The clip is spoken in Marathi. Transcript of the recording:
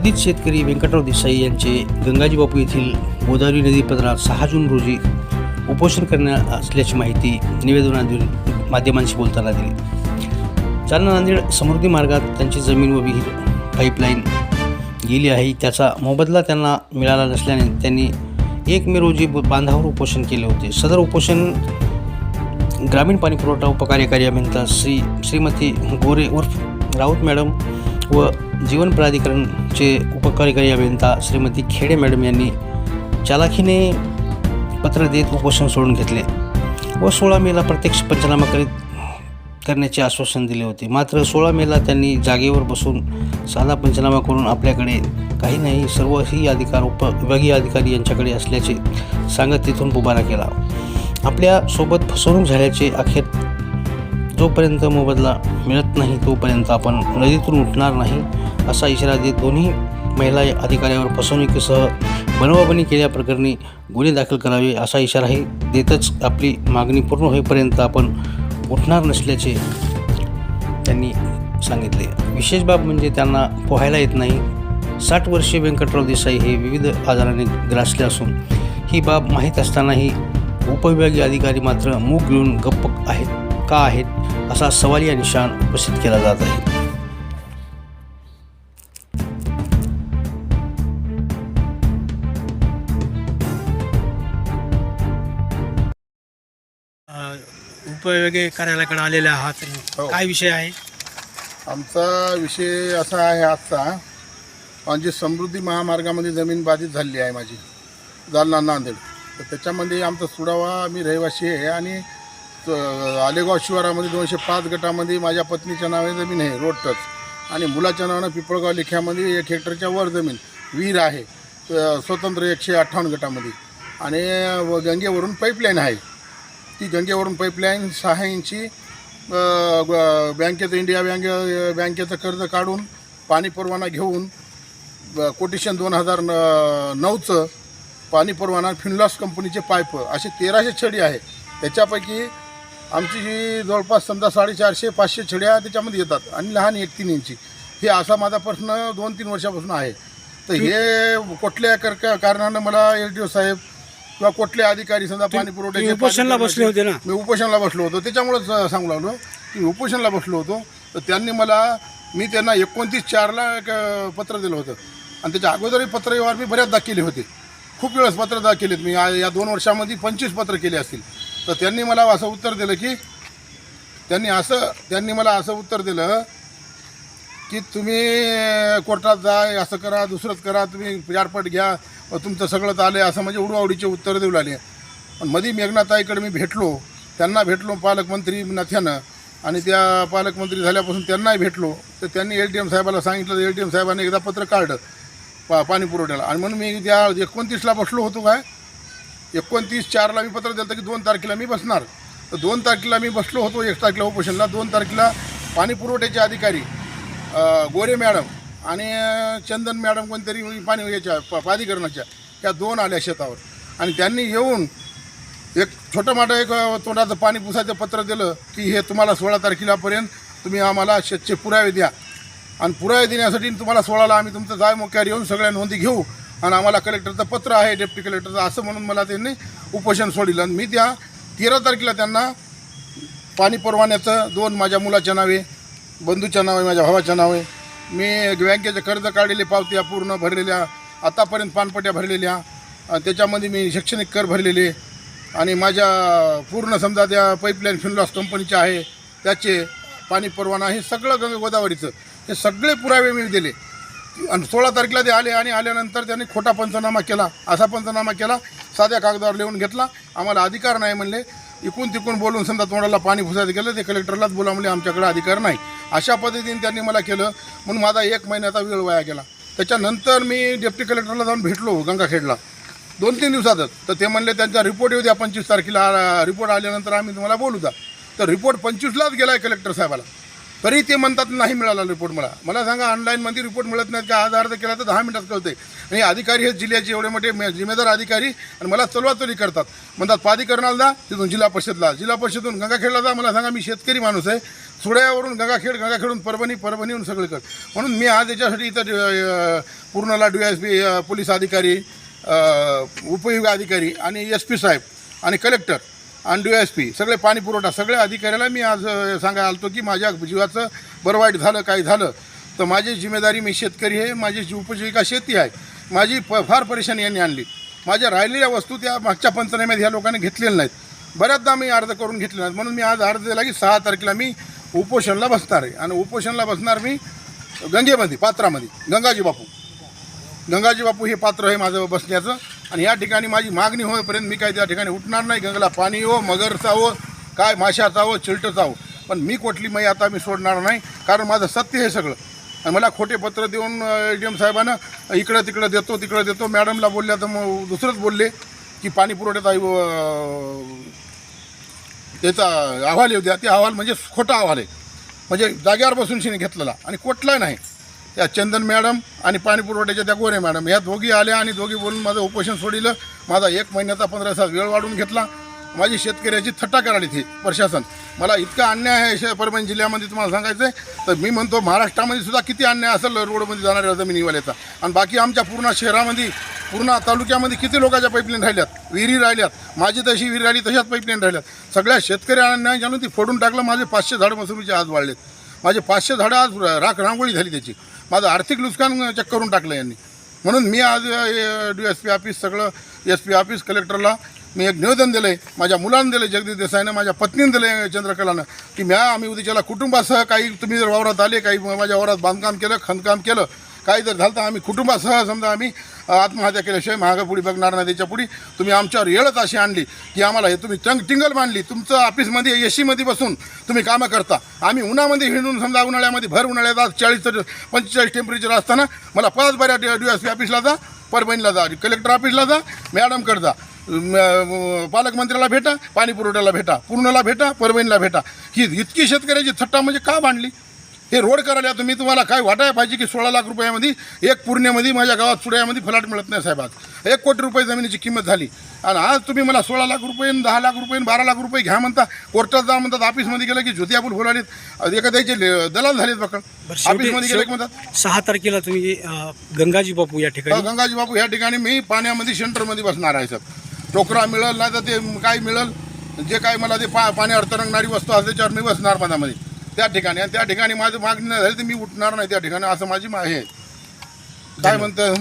बाधित शेतकरी व्यंकटराव देसाई यांचे गंगाजी बापू येथील गोदावरी नदीपात्रात सहा जून रोजी उपोषण करणार असल्याची माहिती निवेदनातून माध्यमांशी बोलताना दिली. जालना नांदेड समृद्धी मार्गात त्यांची जमीन व विहीर पाईपलाईन गेली आहे. त्याचा मोबदला त्यांना मिळाला नसल्याने त्यांनी एक मे रोजी बांधावर उपोषण केले होते. सदर उपोषण ग्रामीण पाणी पुरवठा उपकार्यकारी अभियंता श्री श्रीमती गोरे उर्फ राऊत मॅडम व जीवन प्राधिकरणचे उपकार्यकारी अभियंता श्रीमती खेडे मॅडम यांनी चालाखीने पत्र देत उपोषण सोडून घेतले व सोळा मेला प्रत्यक्ष पंचनामा करीत करण्याचे आश्वासन दिले होते. मात्र सोळा मेला त्यांनी जागेवर बसून साधा पंचनामा करून आपल्याकडे काही नाही सर्व ही अधिकार उपविभागीय अधिकारी यांच्याकडे असल्याचे सांगत तिथून पुबारा केला. आपल्यासोबत फसवणूक झाल्याचे अखेर जोपर्यंत मोबदला मिळत नाही तोपर्यंत आपण नदीतून उठणार नाही असा इशारा देत दोन्ही महिला अधिकाऱ्यावर फसवणुकीसह बनवाबनी केल्याप्रकरणी गुन्हे दाखल करावे असा इशाराही देतच आपली मागणी पूर्ण होईपर्यंत आपण उठणार नसल्याचे त्यांनी सांगितले. विशेष बाब म्हणजे त्यांना पोहायला येत नाही. साठ वर्षीय व्यंकटराव देसाई हे विविध आजाराने ग्रासले असून ही बाब माहीत असतानाही उपविभागीय अधिकारी मात्र मूग घेऊन गप्प आहेत का आहेत असा सवाल या निशाण उपस्थित केला जात आहे. उपविभागीय कार्यालयाकडे आलेले आहात हो. काय विषय आहे? आमचा विषय असा आहे आजचा माझी समृद्धी महामार्गामध्ये जमीन बाधित झालेली आहे माझी जालना नांदेड. तर त्याच्यामध्ये आमचा सुडावा मी रहिवासी आहे आणि आलेगाव शिवारामध्ये दोनशे पाच गटामध्ये माझ्या पत्नीच्या नावे जमीन आहे रोड टच आणि मुलाच्या नावानं पिपळगाव लेख्यामध्ये एक हेक्टरच्या वर जमीन विहीर आहे. स्वतंत्र एकशे अठ्ठावन्न गटामध्ये. आणि व गंगेवरून पाईपलाईन आहे. ती गंगेवरून पाईपलाईन सहा इंची बँकेचं इंडिया बँक बँकेचं कर्ज काढून पाणी परवाना घेऊन कोटेशन दोन हजार न नऊचं पाणी परवाना फिनलॉस कंपनीचे पाईप असे तेराशे छडी आहे. त्याच्यापैकी आमची जी जवळपास समजा साडेचारशे पाचशे छड्या त्याच्यामध्ये येतात आणि लहान एक तीन इंची. हे असा माझा प्रश्न दोन तीन वर्षापासून आहे. तर हे कुठल्या कर कारणानं मला एस डी ओ साहेब किंवा कुठले अधिकारी समजा पाणी पुरवठ्याचे उपोषणला बसले होते ना? मी उपोषणला बसलो होतो. त्याच्यामुळेच सांगू लागलो. की उपोषणला बसलो होतो. तर त्यांनी मला मी त्यांना एकोणतीस चारला एक पत्र दिलं होतं. आणि त्याच्या अगोदरही पत्र व्यवहार मी बऱ्याचदा केले होते. खूप वेळेस पत्र केलेत. मी या दोन वर्षामध्ये पंचवीस पत्र केले असतील. तर त्यांनी मला असं उत्तर दिलं की त्यांनी असं त्यांनी मला असं उत्तर दिलं की तुम्ही कोर्टात जा असं करा दुसरंच करा तुम्ही चारपट घ्या तुमचं सगळं तर आलं असं म्हणजे उडवाउडीचे उत्तर देऊ लागले. पण मधी मेघनाताईकडे मी भेटलो त्यांना भेटलो पालकमंत्री नथ्यानं आणि त्या पालकमंत्री झाल्यापासून त्यांनाही भेटलो. तर त्यांनी एल डी एम साहेबाला सांगितलं तर एल डी एम साहेबांनी एकदा पत्र काढलं पा पाणी पुरवठ्याला आणि म्हणून मी त्या एकोणतीसला बसलो होतो काय एकोणतीस चारला मी पत्र दिलं की दोन तारखेला मी बसणार. तर दोन तारखेला मी बसलो होतो एक तारखेला उपोषणला दोन तारखेला पाणी पुरवठ्याचे अधिकारी गोरे मॅडम आणि चंदन मॅडम कोणतरी पाणी याच्या प- प्राधिकरणाच्या या दोन आल्या शेतावर. आणि त्यांनी येऊन एक छोटं मोठं एक तोंडाचं पाणी पुसायचं पत्र दिलं की हे तुम्हाला सोळा तारखेलापर्यंत तुम्ही आम्हाला शेतचे पुरावे द्या. आणि पुरावे देण्यासाठी तुम्हाला सोळाला आम्ही तुमचं जाय मोक्यावर येऊन सगळ्या नोंदी घेऊ. आणि आम्हाला कलेक्टरचं पत्र आहे डेप्टी कलेक्टरचं असं म्हणून मला त्यांनी उपोषण सोडिलं. आणि मी त्या तेरा तारखेला त्यांना पाणी परवान्याचं दोन माझ्या मुलाच्या नावे बंधूच्या नावे माझ्या भावाच्या नावे मी बँकेचे कर्ज काढलेले पावत्या पूर्ण भरलेल्या आतापर्यंत पानपट्या भरलेल्या त्याच्यामध्ये मी शैक्षणिक कर भरलेले आणि माझ्या पूर्ण समजा त्या पाईपलाईन फिनलॉस कंपनीचे आहे त्याचे पाणी परवाना हे सगळं गंगा गोदावरीचं हे सगळे पुरावे मी दिले. आणि सोळा तारखेला ते आले आणि आल्यानंतर त्यांनी खोटा पंचनामा केला असा पंचनामा केला साध्या कागदावर लिहून घेतला. आम्हाला अधिकार नाही म्हणले. इकून तिकून बोलून समजा तोंडाला पाणी फुसायचं गेलं ते कलेक्टरलाच बोला म्हणले आमच्याकडे अधिकार नाही. अशा पद्धतीने त्यांनी मला केलं. म्हणून माझा एक महिन्याचा वेळ वाया गेला. त्याच्यानंतर मी डेप्टी कलेक्टरला जाऊन भेटलो गंगाखेडला. दोन तीन दिवसातच. तर ते म्हणले त्यांचा रिपोर्ट येऊ द्या पंचवीस तारखेला रिपोर्ट आल्यानंतर आम्ही तुम्हाला बोलू द्या. तर रिपोर्ट पंचवीसलाच गेला आहे कलेक्टर साहेबाला. तरी ते म्हणतात नाही मिळाला रिपोर्ट मला. मला सांगा ऑनलाईनमध्ये रिपोर्ट मिळत नाहीत का? आज अर्ज केला तर दहा मिनिटात कळते आणि अधिकारी हे जिल्ह्याचे एवढे मोठे जिम्मेदार अधिकारी आणि मला चलवाचली करतात. म्हणतात प्राधिकरणाला जा तिथून जिल्हा परिषदला जिल्हा परिषदून गंगाखेडला जा मला सांगा मी शेतकरी माणूस आहे. सुड्यावरून गंगाखेड गंगाखेडून परभणी परभणीहून सगळीकडे. म्हणून मी आज याच्यासाठी इथं पूर्णला डी एस पी पोलीस अधिकारी उपयोग अधिकारी आणि एस पी साहेब आणि कलेक्टर आणि डी एस पी सगळे पाणी पुरवठा सगळ्या अधिकाऱ्याला मी आज सांगायला आलतो की माझ्या जीवाचं बरं वाईट झालं काही झालं तर माझी जिम्मेदारी मी शेतकरी आहे माझी जी उपजीविका शेती आहे माझी प फार परेशानी यांनी आणली. माझ्या राहिलेल्या वस्तू त्या मागच्या पंचनाम्यात ह्या लोकांनी घेतलेल्या नाहीत. बऱ्याचदा मी अर्ज करून घेतले नाहीत म्हणून मी आज अर्ज दिला की सहा तारखेला मी उपोषणला बसणार आहे. आणि उपोषणला बसणार मी गंगेमध्ये पात्रामध्ये गंगाजी बापू. गंगाजी बापू हे पात्र आहे माझं बसण्याचं. आणि या ठिकाणी माझी मागणी होईपर्यंत मी काय त्या ठिकाणी उठणार नाही. गंगला पाणी हो मगरचा हो काय माशाचा हो चिलटचा हो पण मी कुठली मै आता मी सोडणार नाही. कारण माझं सत्य हे सगळं. आणि मला खोटे पत्र देऊन ए डी एम साहेबानं इकडं तिकडं देतो तिकडं देतो. मॅडमला बोलल्या तर मग दुसरंच बोलले की पाणी पुरवठ्यात त्याचा अहवाल येऊ द्या. ते अहवाल म्हणजे खोटा अहवाल आहे. म्हणजे जाग्यावर बसून शिने घेतलेला. आणि कुठलाही नाही. त्या चंदन मॅडम आणि पाणी पुरवठ्याच्या त्या गोरे मॅडम ह्या दोघी आल्या आणि दोघी बोलून माझं उपोषण सोडिलं. माझा एक महिन्याचा पंधरा तास वेळ वाढून घेतला. माझी शेतकऱ्याची थट्टा करायला ती प्रशासन. मला इतका अन्याय आहे परभणी जिल्ह्यामध्ये तुम्हाला सांगायचं आहे तर मी म्हणतो महाराष्ट्रामध्ये सुद्धा किती अन्याय असेल रोडमध्ये जाणाऱ्या जमिनीवाल्याचा. आणि बाकी आमच्या पूर्ण शहरामध्ये पूर्ण तालुक्यामध्ये किती लोकांच्या पाईपलाईन राहिल्यात? विहिरी राहिल्यात. माझी तशी विहीर राहिली तशाच पाईपलाईन राहिल्यात. सगळ्या शेतकऱ्यांना जाणून ती फोडून टाकलं माझे पाचशे झाडं मसुरीचे आज वाढलेत. माझे पाचशे झाडं आज राख रांगोळी झाली त्याची. माझं आर्थिक नुकसान चेक करून टाकलं यांनी. म्हणून मी आज डी एस पी ऑफिस सगळं एस पी ऑफिस कलेक्टरला मी एक निवेदन दिलं आहे माझ्या मुलानं दिलं जगदीश देसाईनं माझ्या पत्नीनं दिलं आहे चंद्रकलानं की म्या आम्ही उद्याच्याला कुटुंबासह काही तुम्ही जर वावरात आले काही माझ्या वावरात बांधकाम केलं खणकाम केलं काही जर झालं तर आम्ही कुटुंबासह समजा आम्ही आत्महत्या केल्याशिवाय महागापुढी बघणार नाही त्याच्या पुढे तुम्ही आमच्यावर येळच अशी आणली की आम्हाला हे तुम्ही टंग टिंगल मांडली. तुमचं ऑफिसमध्ये ए सीमध्ये बसून तुम्ही कामं करता. आम्ही उन्हामध्ये हिंडून समजा उन्हाळ्यामध्ये भर उन्हाळ्यात आज चाळीस पंचेचाळीस टेम्परेचर असताना मला पाच बऱ्या डी एस पी ऑफिसला जा परभणीला जा कलेक्टर ऑफिसला जा मॅडमकडे जा. पालकमंत्र्याला भेटा पाणी पुरवठ्याला भेटा पूर्णला भेटा परभणीला भेटा. ही इतकी शेतकऱ्याची थट्टा म्हणजे का मांडली हे रोड करायला तुम्ही तुम्हाला काय वाटायला पाहिजे की सोळा लाख रुपयामध्ये एक पूर्णेमध्ये माझ्या गावात सुड्यामध्ये फलाट मिळत नाही साहेब आज. एक कोटी रुपये जमिनीची किंमत झाली. आणि आज तुम्ही मला सोळा लाख रुपये दहा लाख रुपये बारा लाख रुपये घ्या म्हणता कोर्टात जा म्हणतात ऑफिसमध्ये गेलं की ज्योती आपण फुलालीत एका द्यायचे दलाल झालेत बकड ऑफिसमध्ये गेले की म्हणतात सहा तारखेला तुम्ही गंगाजी बापू या ठिकाणी गंगाजी बापू या ठिकाणी मी पाण्यामध्ये सेंटरमध्ये बसणार आहे सर टोकरा मिळेल नाही तर ते काय मिळेल जे काय मला ते पा पाण्यावर तरंगणारी वस्तू असते त्याच्यावर मी बसणार मधामध्ये त्या ठिकाणी आणि त्या ठिकाणी माझं मागणी नाही झाली तर मी उठणार नाही त्या ठिकाणी असं माझी मा- आहे. काय म्हणतं